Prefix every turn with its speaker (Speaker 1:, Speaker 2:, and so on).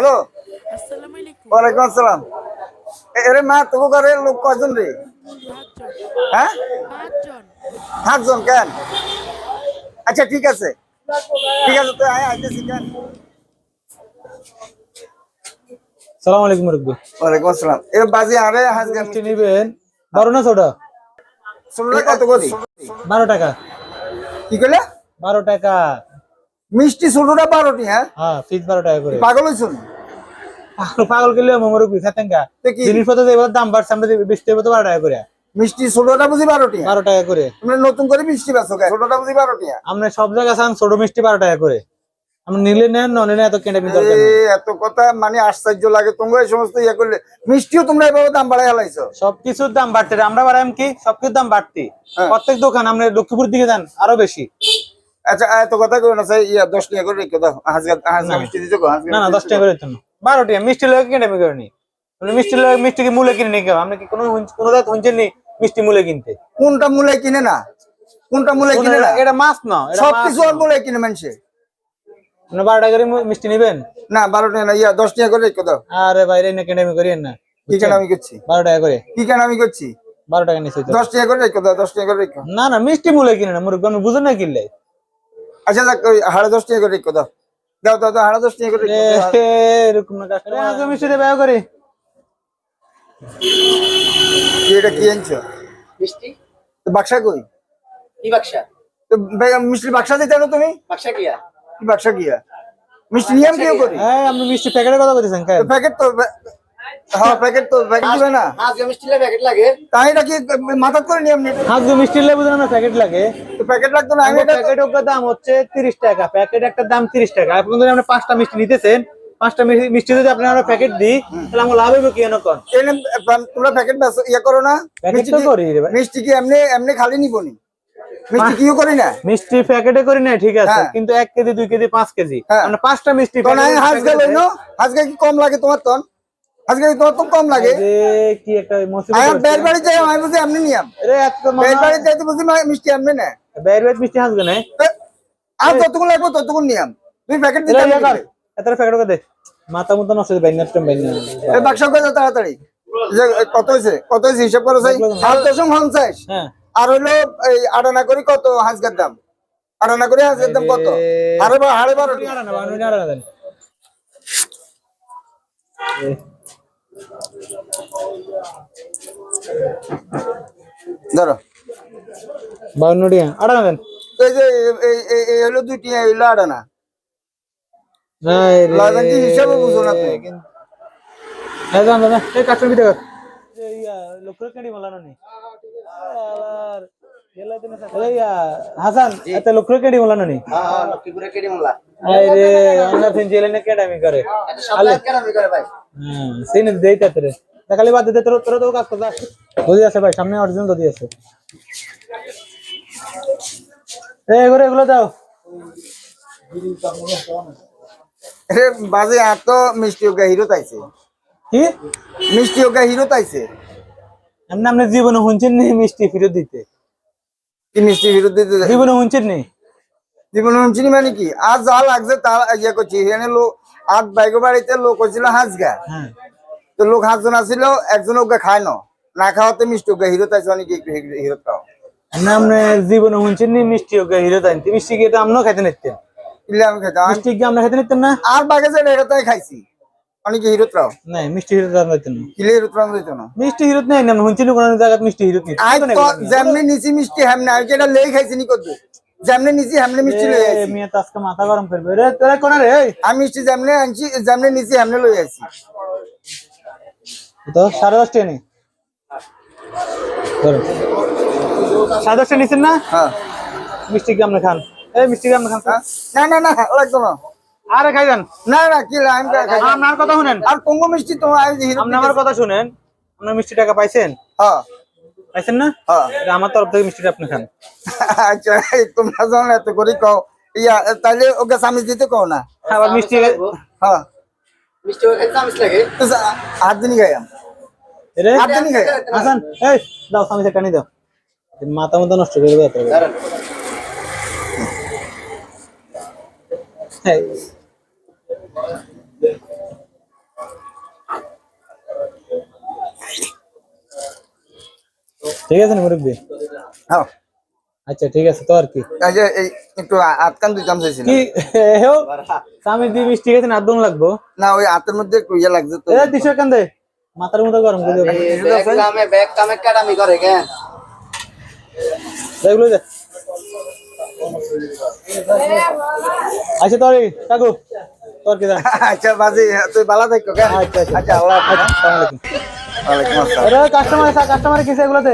Speaker 1: Hello? ওয়ালাইকুম আসসালাম। এরে মা তবু ঘরে লোক কয়জন রে? হ্যাঁ? সাতজন কেন? আচ্ছা ঠিক আছে। ঠিক আছে তো আইতেছি কেন?
Speaker 2: সালাম আলাইকুম রব্বি
Speaker 1: ওয়ালাইকুম আসসালাম। এ বাজি আরে হাজগান
Speaker 2: মিষ্টি নিবেন। বারো না ছোটা?
Speaker 1: ষোলোটা কত করি?
Speaker 2: বারো টাকা।
Speaker 1: কি কইলে?
Speaker 2: টাকা।
Speaker 1: মিষ্টি ষোলোটা বারোটি হ্যাঁ?
Speaker 2: হ্যাঁ টাকা করে।
Speaker 1: পাগল হয়েছুন
Speaker 2: পাগল গেলে মোমর জিনিসপত্র এবার দাম বাড়ছে আমরা বেচতে হবে তো বারো টাকা করে।
Speaker 1: মিষ্টি ষোলোটা বুঝি বারোটি হ্যাঁ?
Speaker 2: বারো টাকা করে।
Speaker 1: তোমরা নতুন করে মিষ্টি কে? ষোলোটা বুঝি বারোটি হ্যাঁ?
Speaker 2: আমরা সব জায়গায় চান ছোট মিষ্টি বারো টাকা করে। আমরা নিলে নেন ননে নেন এত কেটে দরকার
Speaker 1: এত কথা মানে আশ্চর্য লাগে। তোমরা এই সমস্ত ইয়ে করলে মিষ্টিও তোমরা এভাবে দাম বাড়াই হেলাইছো
Speaker 2: সবকিছুর দাম বাড়তে। আমরা বাড়াইম কি? সবকিছুর দাম বাড়তি।
Speaker 1: হ্যাঁ।
Speaker 2: প্রত্যেক দোকান আমরা লক্ষ্মীপুর দিকে যান আরও বেশি।
Speaker 1: আচ্ছা এত কথা কই না স্যার ইয়া দশ টাকা করে রেখে দাও। মিষ্টি
Speaker 2: না না দশ টাকা করে। বারো টাকা মিষ্টি লোক কেটে আমি করিনি। মিষ্টি লোক মিষ্টি কি মূলে কিনে গেলাম? আমরা কি কোনো কোনো দাঁত শুনছেন নি মিষ্টি মূলে কিনতে?
Speaker 1: কোনটা মূলে কিনে না? কোনটা মূলে কিনে না?
Speaker 2: এটা মাছ না এটা
Speaker 1: সব কিছু আর মূলে কিনে মানুষে
Speaker 2: না বারো টাকা করে মিষ্টি নিবেন?
Speaker 1: না বারো টাকা না ইয়া দশ টাকা করে দাও।
Speaker 2: আরে বাইরে না কেটে আমি করিয়েন না।
Speaker 1: কি কেন আমি করছি?
Speaker 2: বারো টাকা করে।
Speaker 1: কি কেন আমি করছি?
Speaker 2: বারো টাকা তো।
Speaker 1: দশ টাকা করে রেখে দশ টাকা করে রেখো
Speaker 2: না না মিষ্টি মূলে কিনে না মুরব্বী আমি বুঝেন না কিনলে।
Speaker 1: আচ্ছা হাড়ে দশ টাকা করে রেখে দাও। দাও দাও দাও হাড়ে দশ নিয়ে করে
Speaker 2: এরকম না কাস্টমার। আজ মিষ্টি সেটা ব্যয় করি।
Speaker 1: কি এটা কি আনছো?
Speaker 3: মিষ্টি?
Speaker 1: তো বাক্সা কই?
Speaker 3: কি বাক্সা?
Speaker 1: তো মিষ্টি বাক্সা দিতে না তুমি?
Speaker 3: বাক্সা কিয়া?
Speaker 1: কি বাক্সা গিয়া মিষ্টি নিয়ম কেউ করি?
Speaker 2: হ্যাঁ আমি মিষ্টি প্যাকেটের কথা বলতেছেন
Speaker 1: প্যাকেট তো হ্যাঁ প্যাকেট তো প্যাকেট দিবে না।
Speaker 3: প্যাকেট লাগে।
Speaker 1: তাই এটা কি মাথাত করে নিয়ম নেই
Speaker 2: আজকে মিষ্টি লেবু না প্যাকেট লাগে।
Speaker 1: তো প্যাকেট লাগতো না আমি
Speaker 2: প্যাকেট দাম হচ্ছে তিরিশ টাকা প্যাকেট একটা দাম তিরিশ টাকা। আপনি যদি আপনি পাঁচটা মিষ্টি নিতেছেন পাঁচটা মিষ্টি- মিষ্টি যদি আপনি আমরা প্যাকেট দিই তাহলে আমার লাভ হবে কি এনে কন?
Speaker 1: তোমরা প্যাকেট ইয়ে করো না। মিষ্টি
Speaker 2: করি
Speaker 1: মিষ্টি কি এমনি এমনি খালি নিবো নি? মিষ্টি কিও করি না?
Speaker 2: মিষ্টি প্যাকেটে করি না ঠিক আছে
Speaker 1: হ্যাঁ।
Speaker 2: কিন্তু এক কেজি দুই কেজি পাঁচ কেজি।
Speaker 1: হ্যাঁ।
Speaker 2: পাঁচটা মিষ্টি
Speaker 1: তো না কি কম লাগে তোমার তন? আজকে তোমার তো কম লাগে।
Speaker 2: কি একটা
Speaker 1: আমি বের বাড়ি যাই আমি বুঝি এমনি নিয়ম।
Speaker 2: আরে এত তো
Speaker 1: বের বাড়ি যাইতে বুঝি মিষ্টি এমনি না।
Speaker 2: বের বের মিষ্টি হাসবে না?
Speaker 1: আর যতক্ষণ লাগবে ততক্ষণ নিয়ম। তুমি প্যাকেট দিতে হবে।
Speaker 2: এত প্যাকেট করে। দে। মাথা মতো নষ্ট হয়ে
Speaker 1: এই বাক্স করে তাড়াতাড়ি। যে কত হয়েছে? কত হয়েছে? হিসাব করো সেই সাত দশম পঞ্চাশ।
Speaker 2: হ্যাঁ।
Speaker 1: আর এই আটানা করি কত? হাঁসগার দাম। আটানা করে হাঁসগার দাম কত? হাড়ে বা বারো টাকা।
Speaker 2: না না বানু না না দেন
Speaker 1: ধরো।
Speaker 2: বানু ডিয়া আড়া না দেন।
Speaker 1: এই যে এই- হলো দুইটি এই হইল
Speaker 2: নাই
Speaker 1: কি হিসাবে বুঝো না তুমি
Speaker 2: এই জান দাদা এই কাস্টমার ভিতর লোকের কেডি মালানো নি। ইয়া হাসান কেডি নি
Speaker 3: হ্যাঁ হ্যাঁ লক্ষ্মীপুরে কেটে মোলা?
Speaker 2: আই রে অন্য জেলে না কেডামি করে?
Speaker 3: এটা সপ্তাহে কেন আমি করে ভাই?
Speaker 2: হ্যাঁ সেই না দেই বাদ দে তোর তোর তো কাজ করদা দদি আছে ভাই সামনে অরিজিনাল দদি আছে। এই এগুলো দাও।
Speaker 1: বাজে আর তো মিষ্টি হিরো তাইছে।
Speaker 2: কি?
Speaker 1: মিষ্টি হিরো তাইছে।
Speaker 2: এমনি আপনি জীবনে শুনছেন মিষ্টি ফেরত দিতে?
Speaker 1: কি মিষ্টি হিরো দিতে
Speaker 2: জীবনে শুনছেন নি
Speaker 1: জীবন চিনি মানে কি? আর যা লাগছে তা ইয়ে করছি। এখানে লোক আর বাইক বাড়িতে লোক হচ্ছিল হাঁসগা।
Speaker 2: হ্যাঁ।
Speaker 1: তো লোক হাঁসজন আসছিল একজন ওকে খায় না। না খাওয়াতে মিষ্টি ওকে হিরো তাইছে অনেক হিরো
Speaker 2: জীবনে মিষ্টি ওকে হিরো মিষ্টি কি এটা আপনিও খাইতে নিতেন?
Speaker 1: ইলে আমি খেতাম আমি-
Speaker 2: মিষ্টি কি আমরা খাইতে নিতেন না?
Speaker 1: আর বাগে যে এটা তাই খাইছি। অনেকে হিরো রাও?
Speaker 2: না মিষ্টি না।
Speaker 1: কিলে না?
Speaker 2: মিষ্টি হিরোত নাই না কোনো মিষ্টি হিরোত নিতে
Speaker 1: আই তো যেমনি নিচি মিষ্টি হেমনে লেই খাইছি নি কত যেমনি নিচি হেমনে মিষ্টি লই আইছি।
Speaker 2: মেয়ে তো আজকে মাথা গরম করবে। রে তোরা কোন রে
Speaker 1: আমি মিষ্টি যেমনি আনছি যেমনি হেমনে লই আইছি।
Speaker 2: তো নেই না?
Speaker 1: হ্যাঁ।
Speaker 2: মিষ্টি কি আপনি খান? এই মিষ্টি কি আপনি খান?
Speaker 1: হ্যাঁ? না না না লাগতো না।
Speaker 2: আরে খাই যান
Speaker 1: না না কি আমি খাই
Speaker 2: আপনার কথা শুনেন।
Speaker 1: আর কোঙ্গো মিষ্টি তো হিরো
Speaker 2: আপনি আমার কথা শুনেন। আপনার মিষ্টি টাকা পাইছেন?
Speaker 1: হ্যাঁ।
Speaker 2: পাইছেন না?
Speaker 1: হ্যাঁ।
Speaker 2: আমার তরফ থেকে মিষ্টিটা আপনি খান।
Speaker 1: আচ্ছা তোমরা যখন এত করে কও। ইয়া তাহলে ওকে সামিজ দিতে কও না?
Speaker 2: আবার মিষ্টি
Speaker 1: হ্যাঁ।
Speaker 3: মিষ্টি ওই খাইতে চামিচ লাগে?
Speaker 1: তো সা- হাত দিনই গাইয়াম
Speaker 2: রে
Speaker 1: হাত দিনই গাইয়াম
Speaker 2: হাসান এই দাও আমি সেটা নিয়ে দাও। মাথা মতো নষ্ট করে দেবো এই, ঠিক আছে না মুরব্বী
Speaker 1: হ্যাঁ
Speaker 2: আচ্ছা ঠিক আছে তো আর কি
Speaker 1: এই যে এই একটু আতকান দুই চামচ হইছিল
Speaker 2: কি হেও চামচ দিয়ে মিষ্টি গেছে না আদন লাগবো
Speaker 1: না ওই হাতের মধ্যে একটু ইয়া লাগছে তো
Speaker 2: এই দিশা কান দে মাথার মতো গরম করে দেবো
Speaker 3: কামে ব্যাগ কামে কাটামি করে কেন
Speaker 2: দেখলো যে আচ্ছা তো আর কাকু তোর কি
Speaker 1: আচ্ছা বাজি তুই ভালো থাকো কেন
Speaker 2: আচ্ছা আচ্ছা।
Speaker 1: আল্লাহ হ্যাঁ?
Speaker 2: আসসালামু আলাইকুম
Speaker 1: ওয়ালাইকুম আসসালাম
Speaker 2: কাস্টমার কাস্টমার কিসে এগুলোতে?